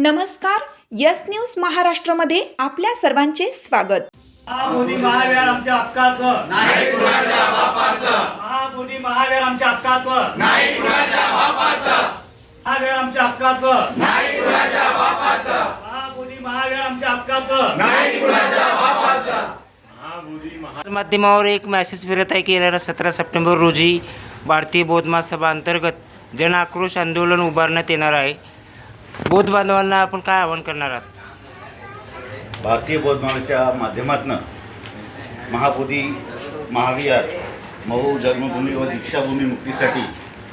नमस्कार yes news महाराष्ट्रामध्ये आपल्या सर्वांचे स्वागत. महाबोधी महावीर आमच्या हक्काचं. नाही कुणाच्या बापाचं. महाबोधी महावीर आमच्या हक्काचं. नाही कुणाच्या बापाचं. महावीर आमच्या हक्काचं. नाही कुणाच्या बापाचं. महाबोधी महावीर आमच्या हक्काचं. नाही कुणाच्या बापाचं. माध्यमावर एक मॅसेज फिरत आहे की येणाऱ्या सतरा सप्टेंबर रोजी भारतीय बौद्ध महासभा अंतर्गत जन आक्रोश आंदोलन उभारण्यात येणार आहे. बौद्ध बांधवांना आपण काय आवाहन करणार आहात? भारतीय बौद्ध समाजाच्या माध्यमातून महाबोधी महाविहार मऊ जन्मभूमी व दीक्षाभूमी मुक्तीसाठी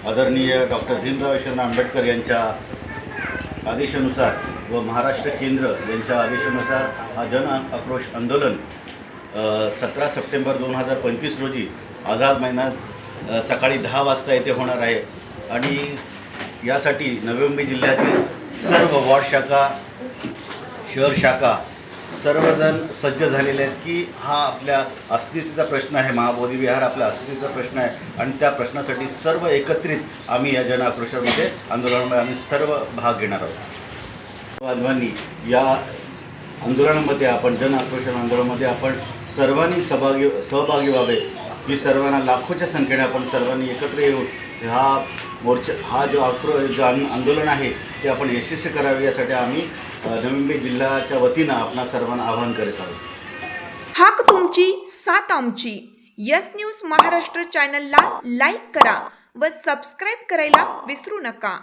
आदरणीय डॉक्टर भीमराव शरण आंबेडकर यांच्या आदेशानुसार व महाराष्ट्र केंद्र यांच्या आदेशानुसार हा जन आक्रोश आंदोलन सतरा सप्टेंबर दोन हजार पंचवीस रोजी आझाद महिन्यात सकाळी दहा वाजता येथे होणार आहे. आणि यासाठी नवी मुंबई जिल्ह्यातील सर्व वॉर्ड शाखा शहर शाखा सर्वजण सज्ज झालेले आहेत की हा आपल्या अस्तित्वाचा प्रश्न आहे. महाबोधी विहार आपल्या अस्तित्वाचा प्रश्न आहे. आणि त्या प्रश्नासाठी सर्व एकत्रित आम्ही या जनआक्रोशामध्ये आंदोलनामध्ये आम्ही सर्व भाग घेणार आहोत. बांधवांनी या आंदोलनामध्ये आपण जन आक्रोशन आंदोलनामध्ये आपण सर्वांनी सहभागी सहभागी व्हावे. की सर्वांना लाखोच्या संख्येने आपण सर्वांनी एकत्र येऊन हा मोर्चा हा जो आक्रो जो आंदोलन आहे ते आपण यशस्वी करावे यासाठी आम्ही नवी मुंबई जिल्ह्याच्या वतीनं आपणा सर्वांना आवाहन करीत आहोत. हाक तुमची साथ आमची. यस न्यूज महाराष्ट्र चॅनलला लाईक करा व सबस्क्राईब करायला विसरू नका.